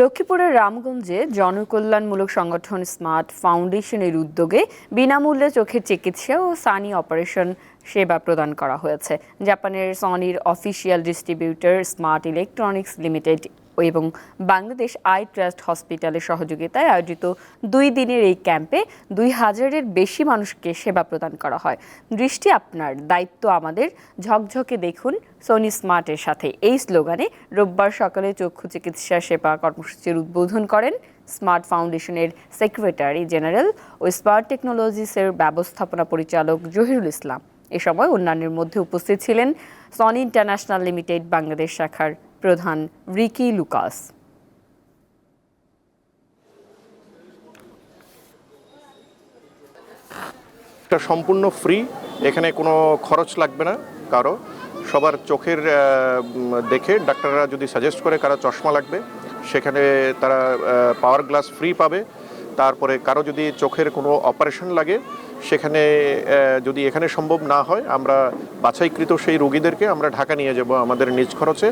লক্ষ্মীপুরের রামগঞ্জে জনকল্যাণমূলক সংগঠন স্মার্ট ফাউন্ডেশনের উদ্যোগে বিনামূল্যে চোখের চিকিৎসা ও সানি অপারেশন সেবা প্রদান করা হয়েছে। জাপানের সনির official distributor smart electronics limited এবং বাংলাদেশ আই ট্রাস্ট হসপিটালের সহযোগিতায় আয়োজিত দুই দিনের এই ক্যাম্পে দুই হাজারের বেশি মানুষকে সেবা প্রদান করা হয়। দৃষ্টি আপনার, দায়িত্ব আমাদের। ঝকঝকে দেখুন সোনি স্মার্টের সাথে। এই স্লোগানে রোববার সকালে চক্ষু চিকিৎসা সেবা কর্মসূচির উদ্বোধন করেন স্মার্ট ফাউন্ডেশনের সেক্রেটারি জেনারেল ও স্মার্ট টেকনোলজিসের ব্যবস্থাপনা পরিচালক জহিরুল ইসলাম। এ সময় অন্যান্যের মধ্যে উপস্থিত ছিলেন সনি ইন্টারন্যাশনাল লিমিটেড বাংলাদেশ শাখার প্রধান রিকি লুকাস। এটা সম্পূর্ণ ফ্রি, এখানে কোনো খরচ লাগবে না কারও। সবার চোখের দেখে ডাক্তাররা যদি সাজেস্ট করে কারও চশমা লাগবে, সেখানে তারা পাওয়ার গ্লাস ফ্রি পাবে। তারপরে কারও যদি চোখের কোনো অপারেশন লাগে, সেখানে যদি এখানে সম্ভব না হয়, আমরা বাছাইকৃত সেই রোগীদেরকে আমরা ঢাকা নিয়ে যাব আমাদের নিজ খরচে।